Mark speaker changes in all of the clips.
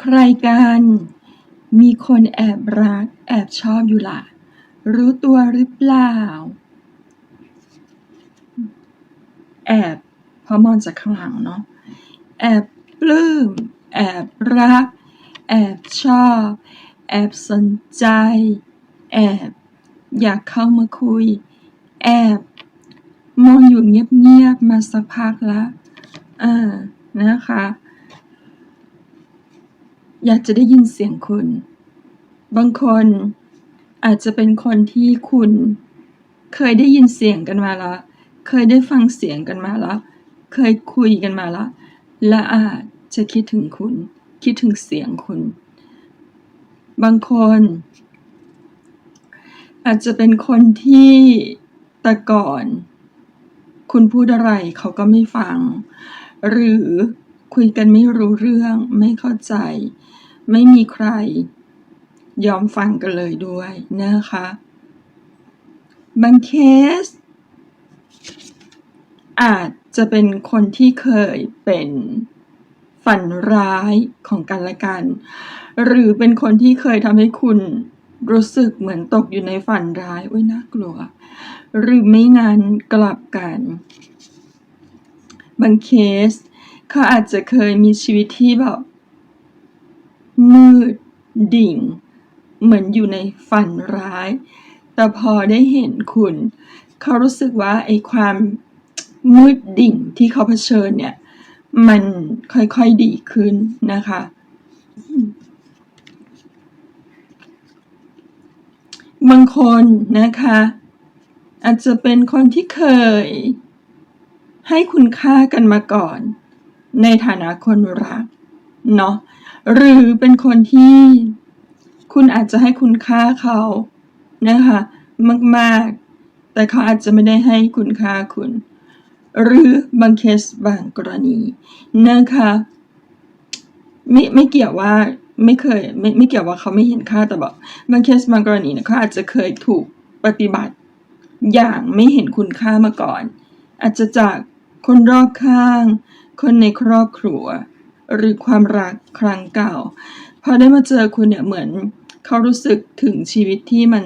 Speaker 1: ใครกัน มีคนแอบรัก แอบชอบอยู่ล่ะ รู้ตัวหรือเปล่า แอบเพราะมองจากข้างหลังเนาะ แอบปลื้ม แอบรัก แอบชอบ แอบสนใจ แอบอยากเข้ามาคุย แอบมองอยู่เงียบๆมาสักพักแล้วอ่านะคะ อยากจะได้ยินเสียงคุณ บางคนอาจจะเป็นคนที่คุณเคยได้ยินเสียงกันมาแล้วเคยได้ฟังเสียงกันมาแล้วเคยคุยกันมาแล้วและอาจจะคิดถึงคุณ คิดถึงเสียงคุณ บางคน อาจจะเป็นคนที่แต่ก่อน คุณพูดอะไรเขาก็ไม่ฟัง หรือ คุยกันไม่รู้เรื่อง ไม่เข้าใจ ไม่มีใคร ยอมฟังกันเลยด้วยนะคะ บางเคส อาจจะเป็นคนที่เคยเป็นฝันร้ายของกันและกัน หรือเป็นคนที่เคยทำให้คุณรู้สึกเหมือนตกอยู่ในฝันร้ายโอ้ยน่ากลัว หรือไม่งั้นกลับกัน บางเคส เขาอาจจะเคยมีชีวิตที่แบบมืดดิ่ง เหมือนอยู่ในฝันร้าย แต่พอได้เห็นคุณ เขารู้สึกว่าไอ้ความมืดดิ่งที่เขาเผชิญเนี่ย มันค่อยๆดีขึ้นนะคะ บางคนนะคะ อาจจะเป็นคนที่เคยให้คุณค่ากันมาก่อน ในฐานะคนรักเนาะหรือเป็นคนที่คุณอาจจะให้คุณค่าเขานะคะมากๆ แต่เขาอาจจะไม่ได้ให้คุณค่าคุณ หรือบางเคสบางกรณีนะคะไม่ไม่เกี่ยวว่าไม่เคยไม่ไม่เกี่ยวว่าเขาไม่เห็นค่าแต่บอกบางเคสบางกรณีเนี่ยเขาอาจจะเคยถูกปฏิบัติอย่างไม่เห็นคุณค่ามาก่อน อาจจะจากคนรอบข้าง คนในครอบครัว หรือความรักครั้งเก่า พอได้มาเจอคุณเนี่ยเหมือนเขารู้สึกถึงชีวิตที่มัน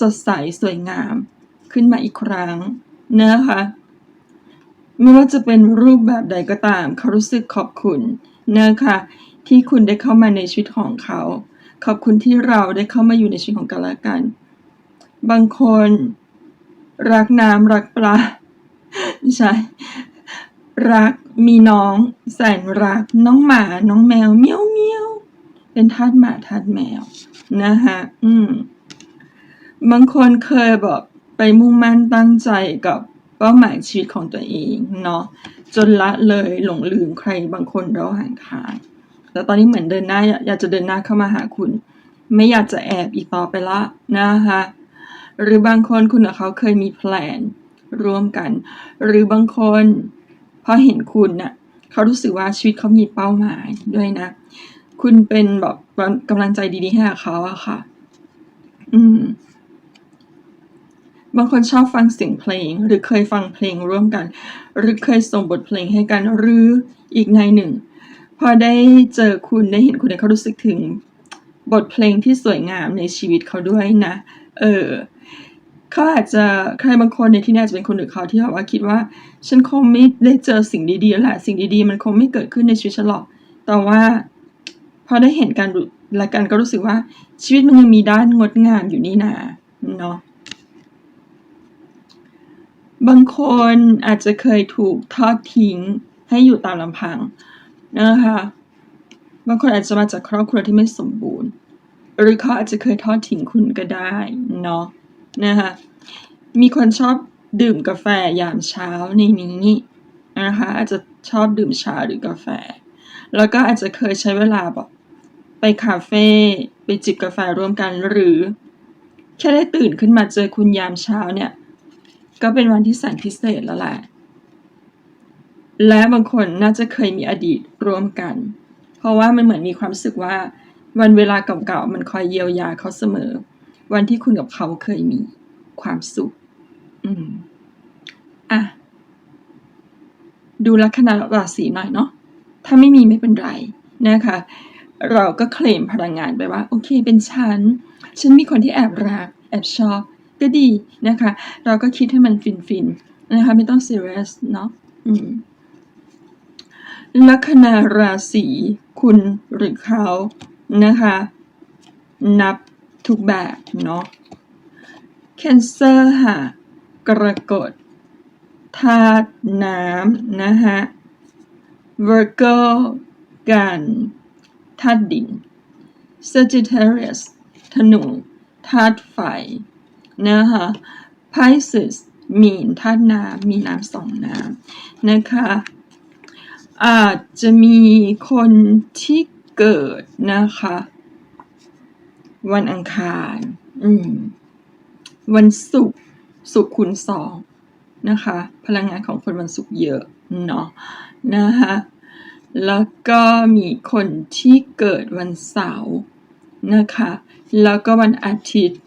Speaker 1: สดใสสวยงาม ขึ้นมาอีกครั้งเนะคะไม่ว่าจะเป็นรูปแบบใดก็ตาม เขารู้สึกขอบคุณเนะคะที่คุณได้เข้ามาในชีวิตของเขา ขอบคุณที่เราได้เข้ามาอยู่ในชีวิตของกันและกัน บางคน รักน้ำรักปลาไม่ใช่ รักมีน้อง แสนรักน้องหมาน้องแมวเมียวเมียวเป็นทาสหมาทาสแมวนะคะอืมบางคนเคยแบบไปมุ่งมั่นตั้งใจกับเป้าหมายชีวิตของตัวเองเนาะจนละเลยหลงลืมใครบางคนเราห่างทางแต่ตอนนี้เหมือนเดินหน้าอยากอยากจะเดินหน้าเข้ามาหาคุณ ไม่อยากจะแอบอีกต่อไปละนะคะหรือบางคนคุณกับเขาเคยมีแพลนร่วมกัน หรือบางคน พอเห็นคุณน่ะเขารู้สึกว่าชีวิตเขามีเป้าหมายด้วยนะ คุณเป็นแบบกำลังใจดีๆให้กับเขาอะค่ะ อืม บางคนชอบฟังเสียงเพลง หรือเคยฟังเพลงร่วมกัน หรือเคยส่งบทเพลงให้กันหรืออีกในหนึ่ง พอได้เจอคุณได้เห็นคุณเนี่ยเขารู้สึกถึงบทเพลงที่สวยงามในชีวิตเขาด้วยนะ เออ เขาอาจจะใครบางคนในที่นี้อาจจะเป็นคนอื่นเขาที่แบบว่าคิดว่า ฉันคงไม่ได้เจอสิ่งดีๆแล้วแหละสิ่งดีๆ มันคงไม่เกิดขึ้นในชีวิตฉันหรอก แต่ว่าพอได้เห็นการและกันก็รู้สึกว่าชีวิตมันยังมีด้านงดงามอยู่นี่นาเนาะบางคนอาจจะเคยถูกทอดทิ้งให้อยู่ตามลำพังนะคะบางคนอาจจะมาจากครอบครัวที่ไม่สมบูรณ์ หรือเขาอาจจะเคยทอดทิ้งคุณก็ได้เนาะ นะคะมีคนชอบดื่มกาแฟยามเช้าในนี้นะคะอาจจะชอบดื่มชาหรือกาแฟ แล้วก็อาจจะเคยใช้เวลาแบบไปคาเฟ่ไปจิบกาแฟร่วมกันหรือ แค่ได้ตื่นขึ้นมาเจอคุณยามเช้าเนี่ย ก็เป็นวันที่แสนพิเศษแล้วแหละและบางคนน่าจะเคยมีอดีตร่วมกัน เพราะว่ามันเหมือนมีความรู้สึกว่า วันเวลาเก่าๆมันคอยเยียวยาเขาเสมอ วันที่คุณกับเขาเคยมีความสุข อืม อะ ดูลัคนาราศีหน่อยเนาะ ถ้าไม่มีไม่เป็นไรนะคะ เราก็เคลมพลังงานไปว่า โอเค เป็นฉัน ฉันมีคนที่แอบรัก แอบชอบ ก็ดีนะคะ เราก็คิดให้มันฟินๆ นะคะ ไม่ต้อง serious เนาะ อืมลัคนาราศีคุณหรือเขานะคะ นับ ทุกแบบเนาะ Cancer ค่ะ กรกฎธาตุน้ำนะคะ Virgo กันธาตุดิน Sagittarius ธนูธาตุไฟนะคะ Pisces มีนธาตุน้ำมีน้ำสองน้ำนะคะ อาจจะมีคนที่เกิดนะคะ วันอังคาร อืม วันศุกร์ศุกร์คูณสองนะคะ พลังงานของคนวันศุกร์เยอะเนาะนะคะแล้วก็มีคนที่เกิดวันเสาร์นะคะ แล้วก็วันอาทิตย์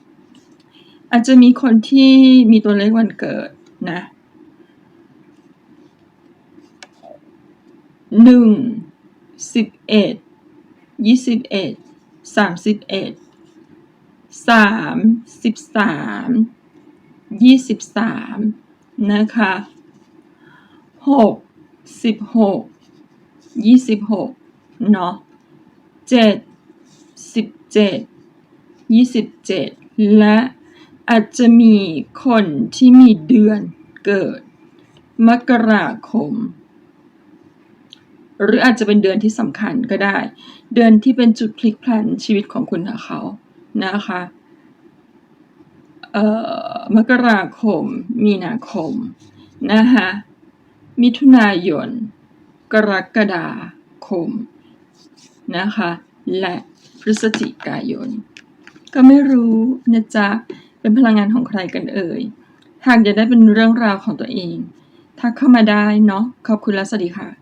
Speaker 1: อาจจะมีคนที่มีตัวเลขวันเกิดนะหนึ่งสิบเอ็ดยี่สิบเอ็ดสามสิบเอ็ด สามสิบสามยี่สิบสามนะคะหกสิบหกยี่สิบหกเนาะเจ็ดสิบเจ็ดยี่สิบเจ็ดและอาจจะมีคนที่มีเดือนเกิด มกราคม หรืออาจจะเป็นเดือนที่สำคัญก็ได้ เดือนที่เป็นจุดพลิกแพลนชีวิตของคุณกับเขา นะคะ เอ่อ มกราคม มีนาคม นะคะ มิถุนายน กรกฎาคม นะคะ และพฤศจิกายน ก็ไม่รู้นะจ๊ะ เป็นพลังงานของใครกันเอ่ย หากอยากได้เป็นเรื่องราวของตัวเอง ทักเข้ามาได้เนาะ ขอบคุณและสวัสดีค่ะ